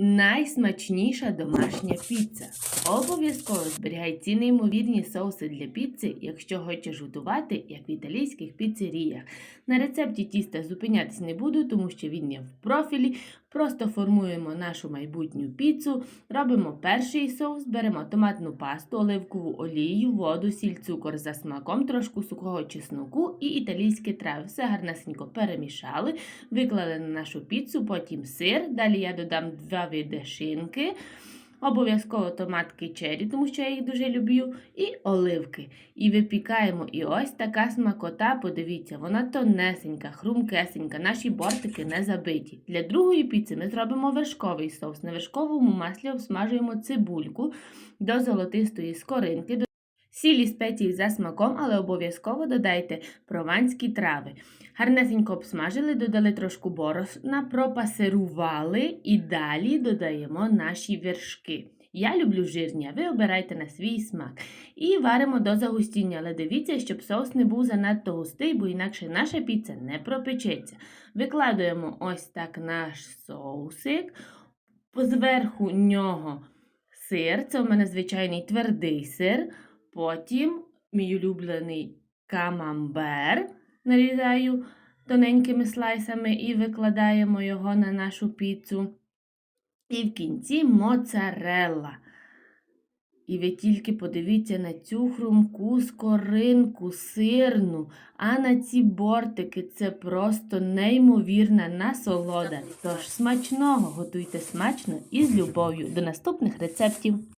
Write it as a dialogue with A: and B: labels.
A: Найсмачніша домашня піца. Обов'язково зберігай ці неймовірні соуси для піци, якщо хочеш готувати, як в італійських піцеріях. На рецепті тіста зупинятись не буду, тому що він є в профілі. Просто формуємо нашу майбутню піцу, робимо перший соус, беремо томатну пасту, оливкову олію, воду, сіль, цукор за смаком, трошку сухого чесноку і італійські трави. Все гарнесенько перемішали, виклали на нашу піцу, потім сир. Далі я додам два види шинки. Обов'язково томатки черрі, тому що я їх дуже люблю, і оливки. І випікаємо. І ось така смакота, подивіться, вона тонесенька, хрумкесенька, наші бортики не забиті. Для другої піци ми зробимо вершковий соус. На вершковому маслі обсмажуємо цибульку до золотистої скоринки. Сілі спеції за смаком, але обов'язково додайте прованські трави. Гарнесенько обсмажили, додали трошку борошна, пропасирували і далі додаємо наші вершки. Я люблю жирні, а ви обирайте на свій смак. І варимо до загустіння, але дивіться, щоб соус не був занадто густий, бо інакше наша піца не пропечеться. Викладуємо ось так наш соусик, зверху нього сир, це у мене звичайний твердий сир. Потім мій улюблений камамбер нарізаю тоненькими слайсами і викладаємо його на нашу піцу. І в кінці моцарелла. І ви тільки подивіться на цю хрумку скоринку, сирну, а на ці бортики це просто неймовірна насолода. Тож смачного готуйте смачно і з любов'ю. До наступних рецептів!